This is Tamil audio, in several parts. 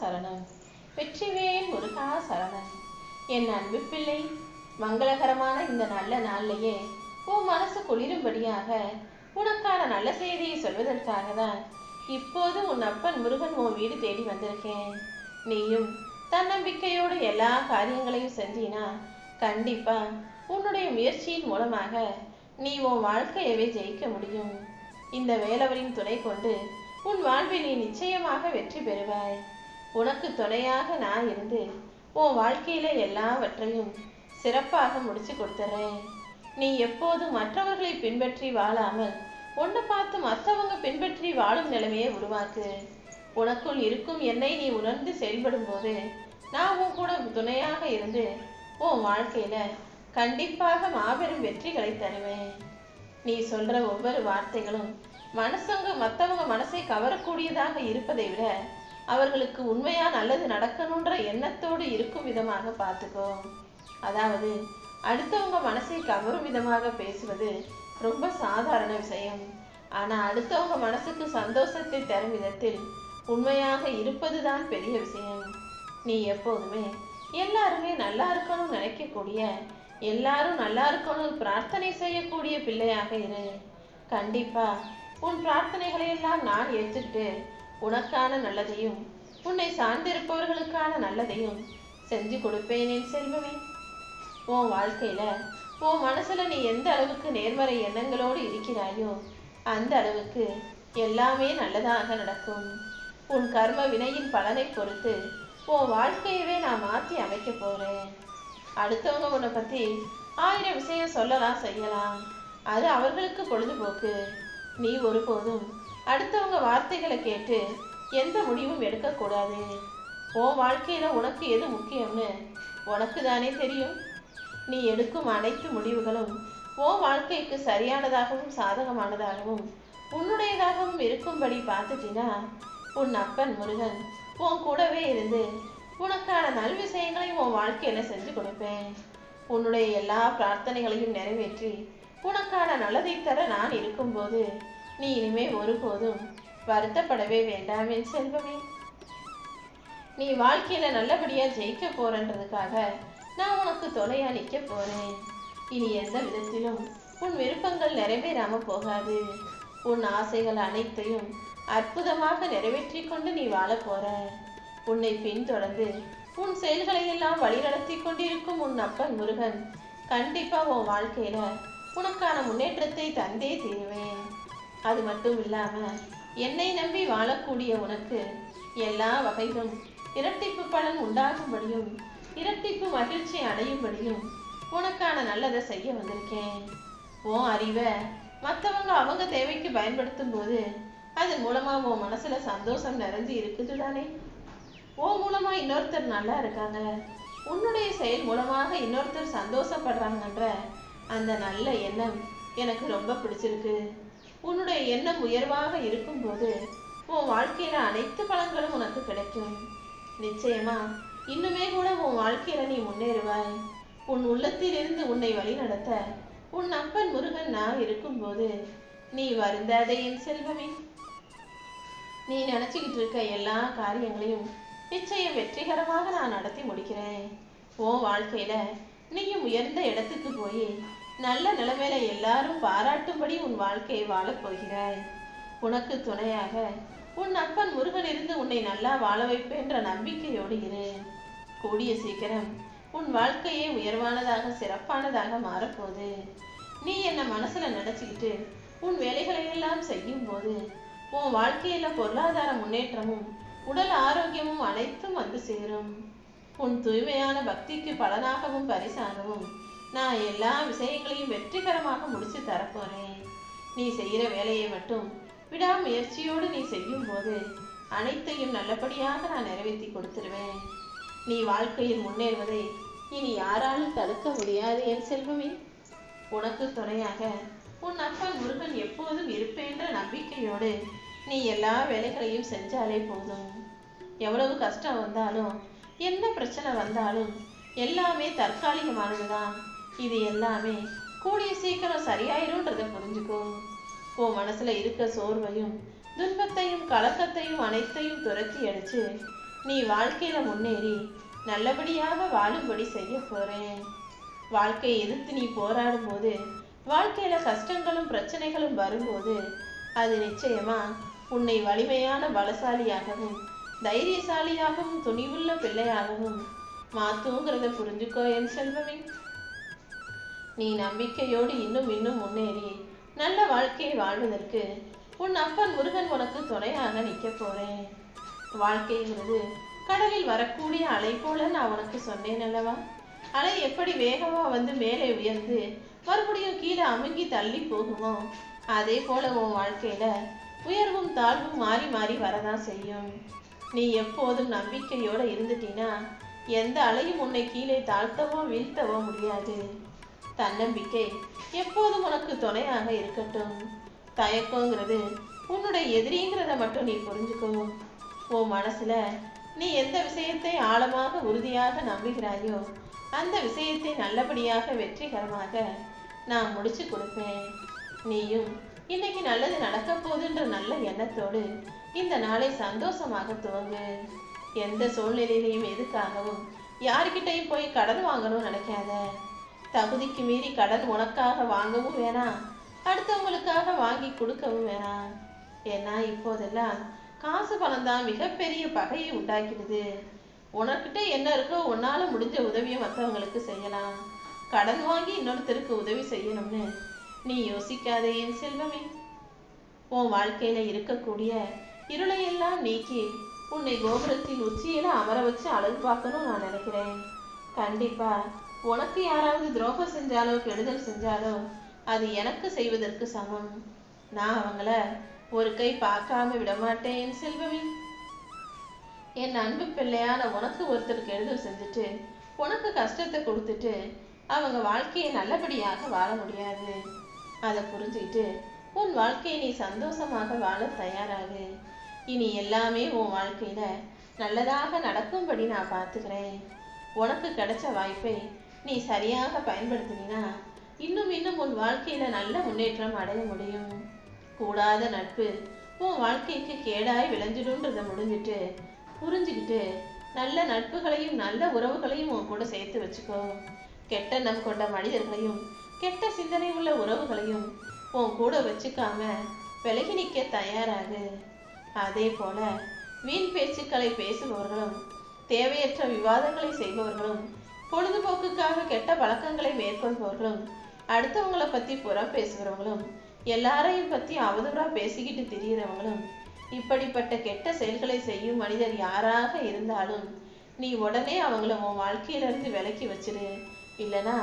சரணம். வெற்றிவேல் முருகா சரணம். என் அன்பு பிள்ளை மங்களகரமான இந்த நல்ல நாள்லையே உன் மனசு குளிரும்படியாக உனக்கான நல்ல செய்தியை சொல்வதற்காக தான் இப்போது உன் அப்பன் முருகன் உன் வீடு தேடி வந்திருக்கேன். நீயும் தன்னம்பிக்கையோடு எல்லா காரியங்களையும் செஞ்சினா கண்டிப்பா உன்னுடைய முயற்சியின் மூலமாக நீ உன் வாழ்க்கையவே ஜெயிக்க முடியும். இந்த வேலவரின் துணை கொண்டு உன் வாழ்வில் நீ நிச்சயமாக வெற்றி பெறுவாய். உனக்கு துணையாக நான் இருந்து உன் வாழ்க்கையில எல்லாவற்றையும் சிறப்பாக முடிச்சு கொடுத்துறேன். நீ எப்போதும் மற்றவர்களை பின்பற்றி வாழாமல் உன்னை பார்த்து மற்றவங்க பின்பற்றி வாழும் நிலைமையை உருவாக்கு. உனக்குள் இருக்கும் என்னை நீ உணர்ந்து செயல்படும் போது நான் உன் கூட துணையாக இருந்து உன் வாழ்க்கையில கண்டிப்பாக மாபெரும் வெற்றிகளை தருவேன். நீ சொல்ற ஒவ்வொரு வார்த்தைகளும் மனசங்க மற்றவங்க மனசை கவரக்கூடியதாக இருப்பதை விட அவர்களுக்கு உண்மையா நல்லது நடக்கணுன்ற எண்ணத்தோடு இருக்கும் விதமாக பார்த்துக்கோ. அதாவது அடுத்தவங்க மனசை கவரும் விதமாக பேசுவது ரொம்ப சாதாரண விஷயம். ஆனா அடுத்தவங்க மனசுக்கு சந்தோஷத்தை தரும் விதத்தில் உண்மையாக இருப்பதுதான் பெரிய விஷயம். நீ எப்போதுமே எல்லாருமே நல்லா இருக்கணும்னு நினைக்கக்கூடிய எல்லாரும் நல்லா இருக்கணும்னு பிரார்த்தனை செய்யக்கூடிய பிள்ளையாக இரு. கண்டிப்பா உன் பிரார்த்தனைகளை எல்லாம் நான் ஏற்றுக்கிட்டு உனக்கான நல்லதையும் உன்னை சார்ந்திருப்பவர்களுக்கான நல்லதையும் செஞ்சு கொடுப்பேன் என் செல்வமே. உன் வாழ்க்கையில உன் மனசுல நீ எந்த அளவுக்கு நேர்மறை எண்ணங்களோடு இருக்கிறாயோ அந்த அளவுக்கு எல்லாமே நல்லதாக நடக்கும். உன் கர்ம வினையின் பலனை பொறுத்து உன் வாழ்க்கையவே நான் மாற்றி அமைக்க போறேன். அடுத்தவங்க உன்னை பத்தி ஆயிரம் விஷயம் சொல்லலாம் செய்யலாம். அது அவர்களுக்கு பொழுதுபோக்கு. நீ ஒருபோதும் அடுத்தவங்க வார்த்தைகளை கேட்டு எந்த முடிவும் எடுக்கக்கூடாது. உன் வாழ்க்கையில உனக்கு எது முக்கியம்னு உனக்கு தானே தெரியும். நீ எடுக்கும் அனைத்து முடிவுகளும் உன் வாழ்க்கைக்கு சரியானதாகவும் சாதகமானதாகவும் உன்னுடையதாகவும் இருக்கும்படி பார்த்துட்டினா உன் அப்பன் முருகன் உன் கூடவே இருந்து உனக்கான நல் விஷயங்களையும் உன் வாழ்க்கையில செஞ்சு கொடுப்பேன். உன்னுடைய எல்லா பிரார்த்தனைகளையும் நிறைவேற்றி உனக்கான நல்லதை தர நான் இருக்கும்போது நீ இனிமே ஒருபோதும் வருத்தப்படவே வேண்டாம் என் செல்வமே. நீ வாழ்க்கையில நல்லபடியா ஜெயிக்க போறன்றதுக்காக நான் உனக்கு துணையா நிக்க போறேன். இனி எந்த விதத்திலும் உன் விருப்பங்கள் நிறைவேறாம போகாது. உன் ஆசைகள் அனைத்தையும் அற்புதமாக நிறைவேற்றி கொண்டு நீ வாழ போற. உன்னை பின்தொடர்ந்து உன் செயல்களை எல்லாம் வழிநடத்தி கொண்டிருக்கும் உன் அப்பன் முருகன் கண்டிப்பா உன் வாழ்க்கையில உனக்கான முன்னேற்றத்தை தந்தே தீருவேன். அது மட்டும் இல்லாம என்னை நம்பி வாழக்கூடிய உனக்கு எல்லா வகையிலும் இரட்டிப்பு பலன் உண்டாகும்படியும் இரட்டிப்பு மகிழ்ச்சி அடையும்படியும் உனக்கான நல்லதை செய்ய வந்திருக்கேன். உன் அறிவை மற்றவங்க அவங்க தேவைக்கு பயன்படுத்தும் போது அது மூலமா உன் மனசுல சந்தோஷம் நிறைஞ்சு இருக்குது தானே உன் மூலமா இன்னொருத்தர் நல்லா இருக்காங்க. உன்னுடைய செயல் மூலமாக இன்னொருத்தர் சந்தோஷப்படுறாங்கன்ற அந்த நல்ல எண்ணம் எனக்கு ரொம்ப பிடிச்சிருக்கு. உன்னுடைய எண்ணம் உயர்வாக இருக்கும்போது உன் வாழ்க்கையில அனைத்து பலன்களும் உனக்கு கிடைக்கும். நிச்சயமா இன்னுமே கூட உன் வாழ்க்கையில நீ முன்னேறுவாய். உன் உள்ளத்திலிருந்து உன்னை வழிநடத்த உன் அப்பன் முருகன் நான் இருக்கும்போது நீ வருந்தாதே என் செல்வமே. நீ நினைச்சுக்கிட்டு இருக்க எல்லா காரியங்களையும் நிச்சயம் வெற்றிகரமாக நான் நடத்தி முடிக்கிறேன். உன் வாழ்க்கையில நீயும் உயர்ந்த இடத்துக்கு போய் நல்ல நிலைமையில எல்லாரும் பாராட்டும்படி உன் வாழ்க்கையை வாழப் போகிறாய். உனக்கு துணையாக உன் அப்பன் முருகன் இருந்து உன்னை நல்லா வாழ வைப்பேன்ற நம்பிக்கையோடு இரு. கூடிய சீக்கிரம் உன் வாழ்க்கையே உயர்வானதாக சிறப்பானதாக மாறப்போகுது. நீ என்ன மனசுல நினைச்சுக்கிட்டு உன் வேலைகளை எல்லாம் செய்யும் போது உன் வாழ்க்கையில பொருளாதார முன்னேற்றமும் உடல் ஆரோக்கியமும் அனைத்தும் வந்து சேரும். உன் தூய்மையான பக்திக்கு பலனாகவும் பரிசாகவும் நான் எல்லா விஷயங்களையும் வெற்றிகரமாக முடிச்சு தரப்போறேன். நீ செய்கிற வேலையை மட்டும் விடாமுயற்சியோடு நீ செய்யும் போது அனைத்தையும் நல்லபடியாக நான் நிறைவேற்றி கொடுத்துருவேன். நீ வாழ்க்கையில் முன்னேறுவதை இனி யாராலும் தடுக்க முடியாது என் செல்வமே. உனக்கு துணையாக உன் அப்பன் முருகன் எப்போதும் இருப்பேன்ற நம்பிக்கையோடு நீ எல்லா வேலைகளையும் செஞ்சாலே போதும். எவ்வளவு கஷ்டம் வந்தாலும் என்ன பிரச்சனை வந்தாலும் எல்லாமே தற்காலிகமானதுதான். இது எல்லாமே கூடிய சீக்கிரம் சரியாயிரும்ன்றத புரிஞ்சுக்கோ. உன் மனசுல இருக்க சோர்வையும் துன்பத்தையும் கலக்கத்தையும் அனைத்தையும் துரத்தி அடிச்சு நீ வாழ்க்கையில முன்னேறி நல்லபடியாக வாழும்படி செய்ய போறேன். வாழ்க்கையை எதிர்த்து நீ போராடும் போது வாழ்க்கையில கஷ்டங்களும் பிரச்சனைகளும் வரும்போது அது நிச்சயமா உன்னை வலிமையான பலசாலியாகவும் தைரியசாலியாகவும் துணிவுள்ள பிள்ளையாகவும் மாத்துங்கிறத புரிஞ்சுக்கோ என் செல்வமே. நீ நம்பிக்கையோடு இன்னும் இன்னும் முன்னேறி நல்ல வாழ்க்கையை வாழ்வதற்கு உன் அப்பன் முருகன் உனக்கு துணையாக நிற்க போறேன். வாழ்க்கைங்கிறது கடலில் வரக்கூடிய அலை போல நான் உனக்கு சொன்னேன் அல்லவா? அலை எப்படி வேகமா வந்து மேலே உயர்ந்து மறுபடியும் கீழே அமுங்கி தள்ளி போகுமோ? அதே போல உன் வாழ்க்கையில உயர்வும் தாழ்வும் மாறி மாறி வரதான் செய்யும். நீ எப்போதும் நம்பிக்கையோட இருந்துட்டீன்னா எந்த அலையும் உன்னை கீழே தாழ்த்தவோ வீழ்த்தவோ முடியாது. தன்னம்பிக்கை எப்போதும் உனக்கு துணையாக இருக்கட்டும். தயக்கங்கிறது உன்னுடைய எதிரிங்கிறத மட்டும் நீ புரிஞ்சுக்கோ. உன் மனசுல நீ எந்த விஷயத்தை ஆழமாக உறுதியாக நம்புகிறாயோ அந்த விஷயத்தை நல்லபடியாக வெற்றிகரமாக நான் முடிச்சு கொடுப்பேன். நீயும் இன்னைக்கு நல்லது நடக்க போகுதுன்ற நல்ல எண்ணத்தோடு இந்த நாளை சந்தோஷமாக துவங்கு. எந்த சூழ்நிலையிலையும் எதுக்காகவும் யார்கிட்டையும் போய் கடன் வாங்கணும்னு நினைக்காத. தகுதிக்கு மீறி கடன் உனக்காக வாங்கவும் வேணாம். அடுத்தவங்களுக்காக வாங்கி கொடுக்கவும் வேணாம். ஏன்னா இப்போதெல்லாம் காசு பணம் தான் மிகப்பெரிய பகையை உண்டாக்கிடுது. உனக்கிட்ட என்ன இருக்கோ உன்னால முடிஞ்ச உதவியை மற்றவங்களுக்கு செய்யலாம். கடன் வாங்கி இன்னொருத்தருக்கு உதவி செய்யணும்னு நீ யோசிக்காதே என் செல்வமே. உன் வாழ்க்கையில இருக்கக்கூடிய இருளையெல்லாம் நீக்கி உன்னை கோபுரத்தின் உச்சியில அமர வச்சு அழகு பார்க்கணும் நான் நினைக்கிறேன். கண்டிப்பா உனக்கு யாராவது துரோகம் செஞ்சாலோ கெடுதல் செஞ்சாலோ அது எனக்கு செய்வதற்கு சமம். நான் அவங்கள ஒரு கை பார்க்காம விடமாட்டேன் என் செல்வமே. என் அன்பு பிள்ளையான உனக்கு ஒருத்தர் கெடுதல் செஞ்சுட்டு உனக்கு கஷ்டத்தை கொடுத்துட்டு அவங்க வாழ்க்கையை நல்லபடியாக வாழ முடியாது. அதை புரிஞ்சுக்கிட்டு உன் வாழ்க்கையை நீ சந்தோஷமாக வாழ தயாராகு. இனி எல்லாமே உன் வாழ்க்கையில நல்லதாக நடக்கும்படி நான் பார்த்துக்கிறேன். உனக்கு கிடைச்ச வாய்ப்பை நீ சரியாக பயன்படுத்தினா இன்னும் இன்னும் உன் வாழ்க்கையில நல்ல முன்னேற்றம் அடைய முடியும். கூடாத நட்பு உன் வாழ்க்கைக்கு கேடாய் விளைஞ்சிடும்ன்றத முடிஞ்சிட்டு புரிஞ்சுக்கிட்டு நல்ல நட்புகளையும் நல்ல உறவுகளையும் உன் கூட சேர்த்து வச்சுக்கோ. கெட்ட நம் கொண்ட மனிதர்களையும் கெட்ட சிந்தனை உள்ள உறவுகளையும் உன் கூட வச்சுக்காம விலகி நிற்க தயாராகு. அதே போல வீண் பேச்சுக்களை பேசுபவர்களும் தேவையற்ற விவாதங்களை செய்பவர்களும் பொழுதுபோக்குக்காக கெட்ட பழக்கங்களை மேற்கொள்பவர்களும் அடுத்தவங்களை பத்தி புறம் பேசுகிறவங்களும் எல்லாரையும் பத்தி அவதூறா பேசிக்கிட்டு திரியிறவங்களும் இப்படிப்பட்ட கெட்ட செயல்களை செய்யும் மனிதர் யாராக இருந்தாலும் நீ உடனே அவங்கள உன் வாழ்க்கையிலிருந்து விலக்கி வச்சிரு. இல்லனா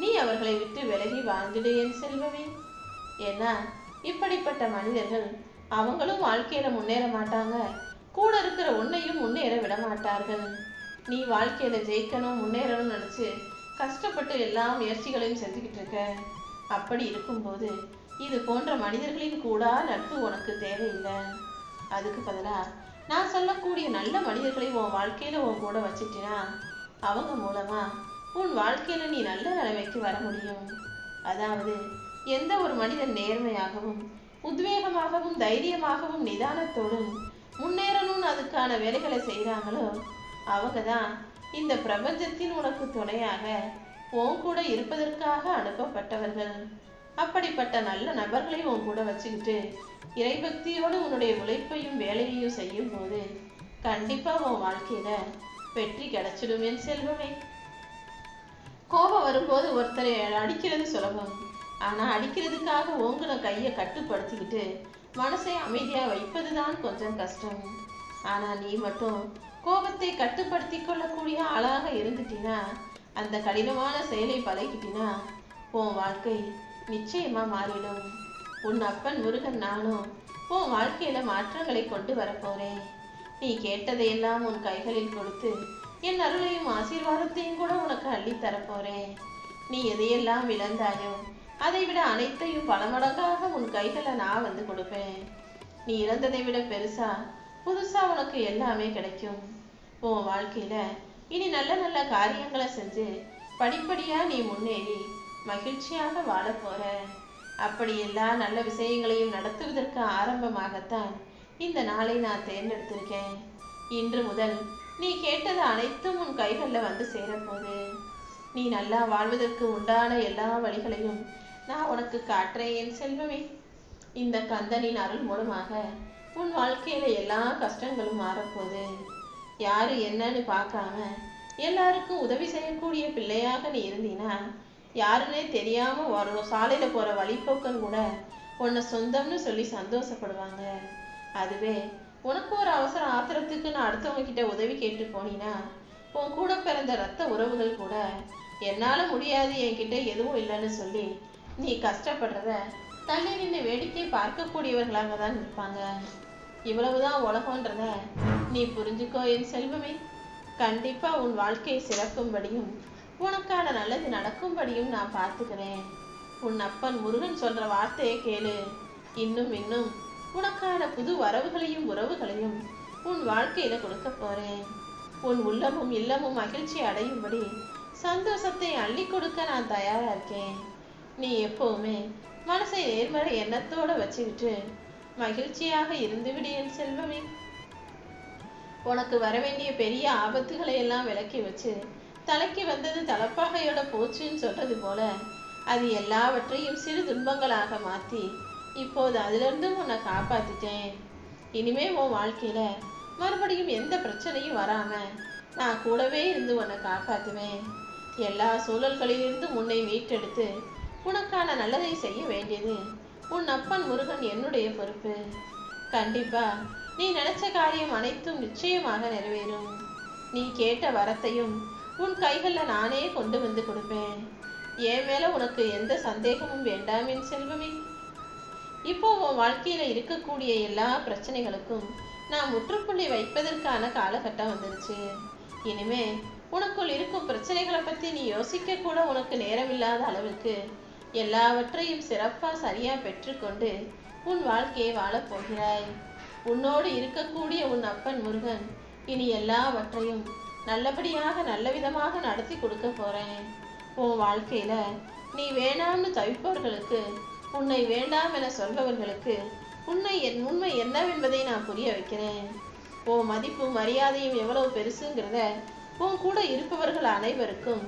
நீ அவர்களை விட்டு விலகி வாழ்ந்துடு என் செல்வமே. ஏன்னா இப்படிப்பட்ட மனிதர்கள் அவங்களும் வாழ்க்கையில முன்னேற மாட்டாங்க. கூட இருக்கிற உன்னையும் முன்னேற விட மாட்டார்கள். நீ வாழ்க்கையில ஜெயிக்கணும் முன்னேறணும்னு நினைச்சு கஷ்டப்பட்டு எல்லா முயற்சிகளையும் செஞ்சுக்கிட்டு இருக்க. அப்படி இருக்கும்போது இது போன்ற மனிதர்களின் கூட நட்பு உனக்கு தேவையில்லை. அதுக்கு பதிலா நான் சொல்லக்கூடிய நல்ல மனிதர்களை உன் வாழ்க்கையில உன் கூட வச்சுட்டினா? அவங்க மூலமா உன் வாழ்க்கையில நீ நல்ல நிலைமைக்கு வர முடியும். அதாவது எந்த ஒரு மனிதன் நேர்மையாகவும் உத்வேகமாகவும் தைரியமாகவும் நிதானத்தோடும் முன்னேறணும்னு அதுக்கான வேலைகளை செய்கிறாங்களோ அவங்க தான் இந்த பிரபஞ்சத்தின் உனக்கு துணையாக உன் கூட இருப்பதற்காக அனுப்பப்பட்டவர்கள். அப்படிப்பட்ட நல்ல நபர்களை உன் கூட வச்சுக்கிட்டு இறைபக்தியோடு உன்னுடைய உழைப்பையும் வேலையையும் செய்யும் போது கண்டிப்பா உன் வாழ்க்கையில வெற்றி கிடைச்சிடும் என் செல்வமே. கோபம் வரும்போது ஒருத்தரை அடிக்கிறது சுலபம். ஆனா அடிக்கிறதுக்காக ஓங்குன கையை கட்டுப்படுத்திக்கிட்டு மனசை அமைதியா வைப்பதுதான் கொஞ்சம் கஷ்டம். ஆனா நீ மட்டும் கோபத்தை கட்டுப்படுத்தி கொள்ளக்கூடிய ஆளாக இருந்துட்டினா அந்த கடினமான செயலை பழகிட்டினா உன் வாழ்க்கை நிச்சயமா மாறிடும். உன் அப்பன் முருகன் நானும் உன் வாழ்க்கையில மாற்றங்களை கொண்டு வரப்போறேன் நீ கேட்டதையெல்லாம் உன் கைகளில் கொடுத்து என் அருளையும் ஆசீர்வாதத்தையும் கூட உனக்கு அள்ளித் தரப்போறேன் நீ எதையெல்லாம் இழந்தாயோ அதை விட அனைத்தையும் பல மடங்காக உன் கைகளை நான் வந்து கொடுப்பேன். நீ இழந்ததை விட பெருசா புதுசா உனக்கு எல்லாமே கிடைக்கும். உன் வாழ்க்கையில இனி நல்ல நல்ல காரியங்களை செஞ்சு படிப்படியா நீ முன்னேறி மகிழ்ச்சியாக வாழப் போற. அப்படி எல்லா நல்ல விஷயங்களையும் நடத்துவதற்கு ஆரம்பமாகத்தான் இந்த நாளை நான் தேர்ந்தெடுத்திருக்கேன். இன்று முதல் நீ கேட்டது அனைத்தும் உன் கைகளில் வந்து சேரப்போகுது. நீ நல்லா வாழ்வதற்கு உண்டான எல்லா வழிகளையும் நான் உனக்கு காட்டுறேன் என் செல்வமே. இந்த கந்தனின் அருள் மூலமாக உன் வாழ்க்கையில எல்லா கஷ்டங்களும் மாறப்போகுது. யாரு என்னன்னு பார்க்காம எல்லாருக்கும் உதவி செய்யக்கூடிய பிள்ளையாக நீ இருந்தீனா யாருன்னே தெரியாம வரணும் சாலையில போற வழிப்போக்கன் கூட உன்னை சொந்தம்னு சொல்லி சந்தோஷப்படுவாங்க. அதுவே உனக்கு ஒரு அவசர ஆத்திரத்துக்கு நான் அடுத்தவங்க கிட்ட உதவி கேட்டு போனீனா உன் கூட பிறந்த ரத்த உறவுகள் கூட என்னால முடியாது என்கிட்ட எதுவும் இல்லைன்னு சொல்லி நீ கஷ்டப்படுறத தள்ளி நின்று வேடிக்கை பார்க்கக்கூடியவர்களாக தான் இருப்பாங்க. இவ்வளவுதான் உலகன்றத நீ புரிஞ்சுக்கோ என் செல்வமே. கண்டிப்பா உன் வாழ்க்கை சிறக்கும்படியும் உனக்கான நல்லது நடக்கும்படியும் நான் பார்த்துக்கிறேன். உன் அப்பன் முருகன் சொல்ற வார்த்தையை கேளு. இன்னும் இன்னும் உனக்கான புது வரவுகளையும் உறவுகளையும் உன் வாழ்க்கையில கொடுக்க போறேன். உன் உள்ளமும் இல்லமும் மகிழ்ச்சி அடையும்படி சந்தோஷத்தை அள்ளி கொடுக்க நான் தயாரா இருக்கேன். நீ எப்பவுமே மனசை நேர்மறை எண்ணத்தோட வச்சுக்கிட்டு மகிழ்ச்சியாக இருந்துவிடு என் செல்வமே. உனக்கு வர வேண்டிய பெரிய ஆபத்துகளை எல்லாம் விலக்கி வச்சு தலைக்கு வந்தது தலப்பாகையோட போச்சுன்னு சொல்றது போல அது எல்லாவற்றையும் சிறு துன்பங்களாக மாத்தி இப்போது அதிலிருந்து உன்னை காப்பாத்திட்டேன். இனிமே உன் வாழ்க்கையில மறுபடியும் எந்த பிரச்சனையும் வராம நான் கூடவே இருந்து உன்னை காப்பாத்துவேன். எல்லா சூழல்களிலிருந்து உன்னை மீட்டெடுத்து உனக்கான நல்லதை செய்ய வேண்டியது. உன் அப்பன் முருகன் என்னுடைய பொறுப்பு. கண்டிப்பா நீ நினைச்ச காரியம் அனைத்தும் நிச்சயமாக நிறைவேறும். நீ கேட்ட வரத்தையும் உன் கைகளில் நானே கொண்டு வந்து கொடுப்பேன். என் மேல உனக்கு எந்த சந்தேகமும் வேண்டாம் என் செல்வமே. இப்போ உன் வாழ்க்கையில இருக்கக்கூடிய எல்லா பிரச்சனைகளுக்கும் நான் முற்றுப்புள்ளி வைப்பதற்கான காலகட்டம் வந்துருச்சு. இனிமே உனக்குள் இருக்கும் பிரச்சனைகளை பத்தி நீ யோசிக்க கூட உனக்கு நேரமில்லாத அளவுக்கு எல்லாவற்றையும் சிறப்பா சரியா பெற்றுக்கொண்டு உன் வாழ்க்கையை வாழப் போகிறாய். உன்னோடு இருக்கக்கூடிய உன் அப்பன் முருகன் இனி எல்லாவற்றையும் நல்லபடியாக நல்ல விதமாக நடத்தி கொடுக்க போறேன். உன் வாழ்க்கையில நீ வேணாம்னு தவிப்பவர்களுக்கு உன்னை வேண்டாம் என சொல்பவர்களுக்கு உன்னை என் உண்மை என்னவென்பதை நான் புரிய வைக்கிறேன். உன் மதிப்பும் மரியாதையும் எவ்வளவு பெருசுங்கிறத உன் கூட இருப்பவர்கள் அனைவருக்கும்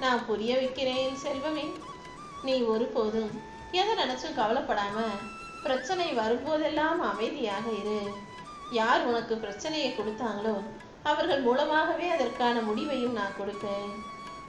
நான் புரிய வைக்கிறேன் செல்வமே. நீ ஒருபோதும் எதை நினைச்சும் கவலைப்படாம பிரச்சனை வரும்போதெல்லாம் அமைதியாக இரு. யார் உனக்கு பிரச்சனையை கொடுத்தாங்களோ அவர்கள் மூலமாகவே அதற்கான முடிவையும் நான் கொடுப்பேன்.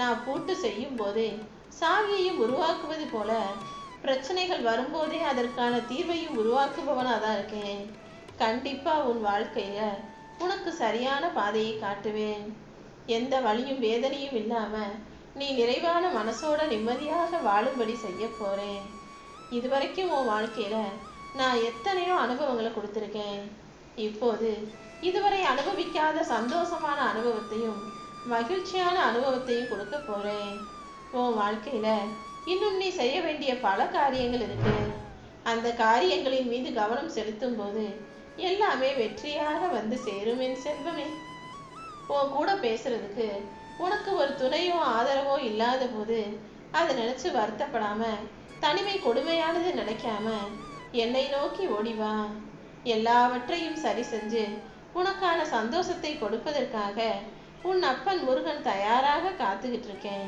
நான் பூட்டு செய்யும் போதே சாவியையும் உருவாக்குவது போல பிரச்சனைகள் வரும்போதே அதற்கான தீர்வையும் உருவாக்குபவனாக தான் இருக்கேன். கண்டிப்பா உன் வாழ்க்கைய உனக்கு சரியான பாதையை காட்டுவேன். எந்த வழியும் வேதனையும் இல்லாம நீ நிறைவான மனசோட நிம்மதியாக வாழும்படி செய்ய போறேன். இதுவரைக்கும் உன் வாழ்க்கையில நான் எத்தனையோ அனுபவங்களை கொடுத்துருக்கேன். இப்போது இதுவரை அனுபவிக்காத சந்தோஷமான அனுபவத்தையும் மகிழ்ச்சியான அனுபவத்தையும் கொடுக்க போறேன். உன் வாழ்க்கையில இன்னும் நீ செய்ய வேண்டிய பல காரியங்கள் இருக்கு. அந்த காரியங்களின் மீது கவனம் செலுத்தும் போது எல்லாமே வெற்றியாக வந்து சேரும் என் செல்வமே. உன் கூட பேசுறதுக்கு உனக்கு ஒரு துணையோ ஆதரவோ இல்லாத போது அதை நினைச்சு வருத்தப்படாம தனிமை கொடுமையானது நினைக்காம என்னை நோக்கி ஓடிவா எல்லாவற்றையும் சரி செஞ்சு உனக்கான சந்தோஷத்தை கொடுப்பதற்காக உன் அப்பன் முருகன் தயாராக காத்துக்கிட்டு இருக்கேன்.